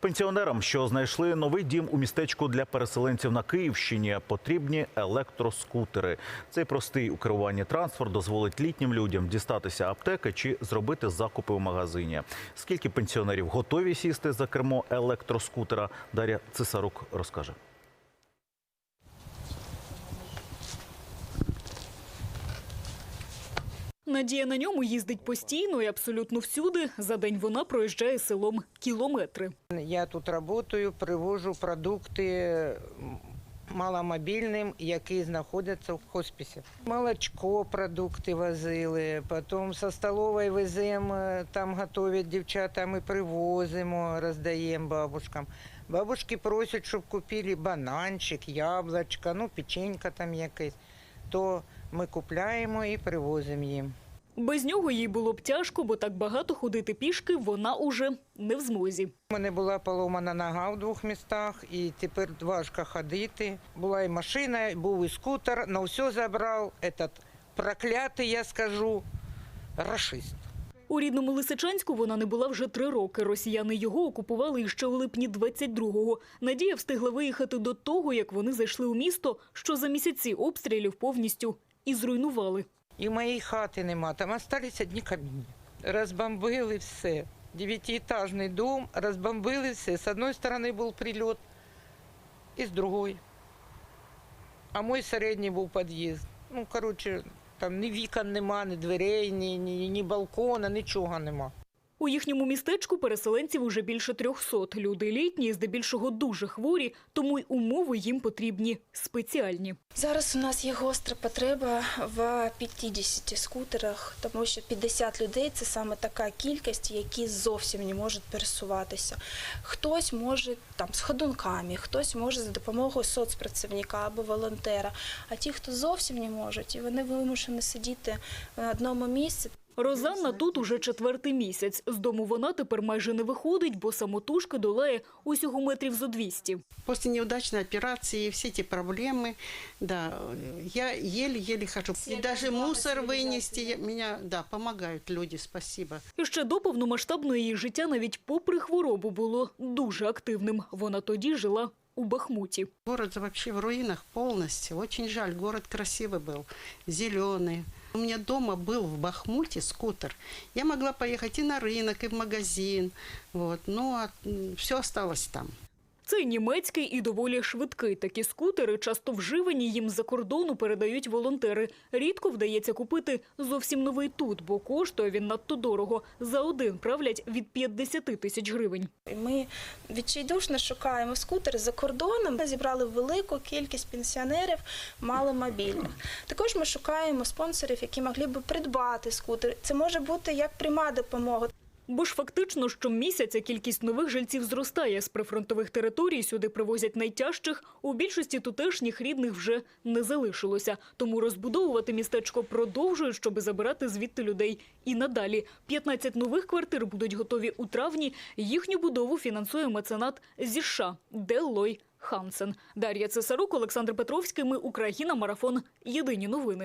Пенсіонерам, що знайшли новий дім у містечку для переселенців на Київщині, потрібні електроскутери. Цей простий у керуванні транспорт дозволить літнім людям дістатися аптеки чи зробити закупи в магазині. Скільки пенсіонерів готові сісти за кермо електроскутера? Дар'я Цесарук розкаже. Надія на ньому їздить постійно і абсолютно всюди. За день вона проїжджає селом кілометри. Я тут працюю, привожу продукти маломобільним, які знаходяться в хосписі. Молочко, продукти возили, потім со столової веземо, там готують дівчата, ми привозимо, роздаємо бабушкам. Бабушки просять, щоб купили бананчик, яблучко, ну, печенька там якесь. То ми купляємо і привозимо їм. Без нього їй було б тяжко, бо так багато ходити пішки вона уже не в змозі. У мене була поломана нога в двох містах, і тепер важко ходити. Була і машина, був і скутер, на все забрав этот проклятий, я скажу, рашист. У рідному Лисичанську вона не була вже три роки. Росіяни його окупували іще у липні 22-го. Надія встигла виїхати до того, як вони зайшли у місто, що за місяці обстрілів повністю і зруйнували. І моєї хати нема, там залишилися одні каміння. Розбомбили все. Дев'ятиэтажний дом, розбомбили все. З одної сторони був прильот, і з другої. А мій середній був під'їзд. Ну, коротше, там ні вікон нема, ні дверей, ні, ні, ні балкона, нічого нема. У їхньому містечку переселенців уже більше трьохсот. Люди літні, здебільшого дуже хворі, тому й умови їм потрібні спеціальні. Зараз у нас є гостра потреба в 50 скутерах, тому що 50 людей це саме така кількість, які зовсім не можуть пересуватися. Хтось може там з ходунками, хтось може за допомогою соцпрацівника або волонтера. А ті, хто зовсім не можуть, і вони вимушені сидіти на одному місці. Розанна тут уже четвертий місяць. З дому вона тепер майже не виходить, бо самотужки долає усього метрів зо 200. После неудачной операции все эти проблемы, да, я еле-еле хожу. И даже мусор вынести, я- меня, да, помогают люди, спасибо. І ще до повномасштабного її життя навіть попри хворобу було дуже активним. Вона тоді жила у Бахмуті. Город вообще в руинах полностью. Очень жаль, город красивый был, зеленый. У меня дома был в Бахмуте скутер. Я могла поехать и на рынок, и в магазин. Вот. Но все осталось там. Цей німецький і доволі швидкий. Такі скутери часто вживані їм з-за кордону передають волонтери. Рідко вдається купити зовсім новий тут, бо коштує він надто дорого. За один правлять від 50 тисяч гривень. Ми відчайдушно шукаємо скутери за кордоном. Ми зібрали велику кількість пенсіонерів маломобільних. Також ми шукаємо спонсорів, які могли б придбати скутер. Це може бути як пряма допомога. Бо ж фактично щомісяця кількість нових жильців зростає. З прифронтових територій сюди привозять найтяжчих. У більшості тутешніх рідних вже не залишилося. Тому розбудовувати містечко продовжують, щоб забирати звідти людей. І надалі 15 нових квартир будуть готові у травні. Їхню будову фінансує меценат зі США Деллой Хансен. Дар'я Цесарук, Олександр Петровський. Ми Україна. Марафон. Єдині новини.